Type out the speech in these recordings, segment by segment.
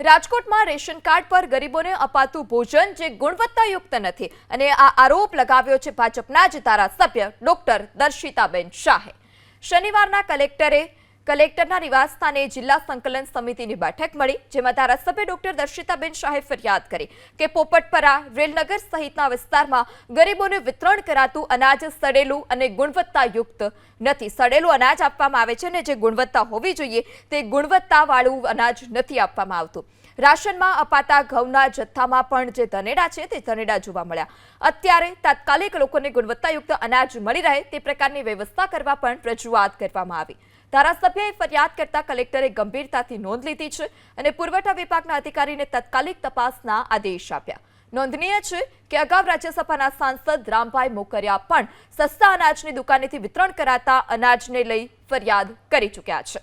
રાજકોટમાં ration card પર ગરીબોને અપાતું ભોજન જે ગુણવત્તાયુક્ત નથી અને આ આરોપ લગાવ્યો છે ભાજપના જ ધારાસભ્ય ડોક્ટર દર્શિતાબેન શાહે. શનિવારના કલેક્ટરે કલેક્ટરના નિવાસસ્થાને જિલ્લા સંકલન સમિતિની બેઠક મળી, જેમાં ધારાસભ્ય ડોક્ટર દર્શિતાબેન શાહે ફરિયાદ કરી કે પોપટપરા રેલનગર સહિતના વિસ્તારમાં ગરીબોને વિતરણ કરાતું અનાજ સડેલું અને ગુણવત્તાયુક્ત નથી. સડેલું અનાજ આપવામાં આવે છે ને જે ગુણવત્તા હોવી જોઈએ તે ગુણવત્તાવાળું અનાજ નથી આપવામાં આવતું. રાશનમાં અપાતા ઘઉંના જથ્થામાં પણ જે ધનેડા છે તે ધનેડા જોવા મળ્યા. અત્યારે તાત્કાલિક લોકોને ગુણવત્તાયુક્ત અનાજ મળી રહે તે પ્રકારની વ્યવસ્થા કરવા પણ રજૂઆત કરવામાં આવી. ધારાસભ્યએ ફરિયાદ કરતા કલેક્ટરે ગંભીરતાથી નોંધ લીધી છે અને પુરવઠા વિભાગના અધિકારીને તાત્કાલિક તપાસના આદેશ આપ્યા. નોંધનીય છે કે અગાઉ રાજ્યસભાના સાંસદ રામભાઈ મોકરિયા પણ સસ્તા અનાજની દુકાનેથી વિતરણ કરાતા અનાજને લઈ ફરિયાદ કરી ચૂક્યા છે.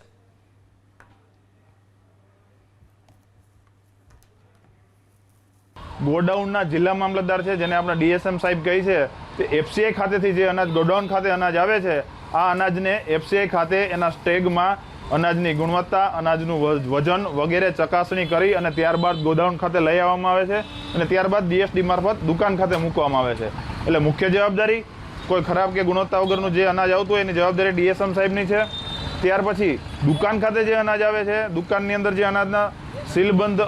ગોડાઉનના જિલ્લા મામલતદાર છે, જેને આપણે ડીએસએમ સાહેબ કહી છે, તે એફસીઆઈ ખાતેથી જે અનાજ, ગોડાઉન ખાતે અનાજ આવે છે આ અનાજને એફસીઆઈ ખાતે એના સ્ટેગમાં અનાજની ગુણવત્તા, અનાજનું વજન વગેરે ચકાસણી કરી અને ત્યારબાદ ગોડાઉન ખાતે લઈ આવવામાં આવે છે અને ત્યારબાદ ડીએસડી મારફત દુકાન ખાતે મૂકવામાં આવે છે. એટલે મુખ્ય જવાબદારી કોઈ ખરાબ કે ગુણવત્તા વગરનું જે અનાજ આવતું હોય એની જવાબદારી ડીએસએમ સાહેબની છે. ત્યાર પછી દુકાન ખાતે જે અનાજ આવે છે, દુકાનની અંદર જે અનાજના સીલબંધ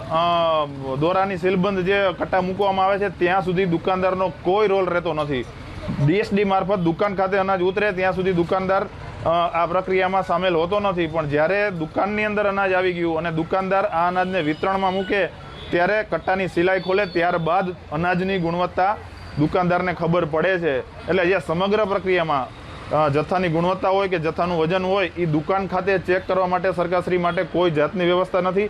દોરાની સીલબંધ જે કટ્ટા મૂકવામાં આવે છે, ત્યાં સુધી દુકાનદારનો કોઈ રોલ રહેતો નથી. ડીએસડી મારફત દુકાન ખાતે અનાજ ઉતરે ત્યાં સુધી દુકાનદાર આ પ્રક્રિયામાં સામેલ હોતો નથી. પણ જ્યારે દુકાનની અંદર અનાજ આવી ગયું અને દુકાનદાર આ અનાજને વિતરણમાં મૂકે ત્યારે કટ્ટાની સિલાઈ ખોલે ત્યારબાદ અનાજની ગુણવત્તા દુકાનદારને ખબર પડે છે. એટલે જે સમગ્ર પ્રક્રિયામાં જથ્થાની ગુણવત્તા હોય કે જથ્થાનું વજન હોય એ દુકાન ખાતે ચેક કરવા માટે સરકારશ્રી માટે કોઈ જાતની વ્યવસ્થા નથી.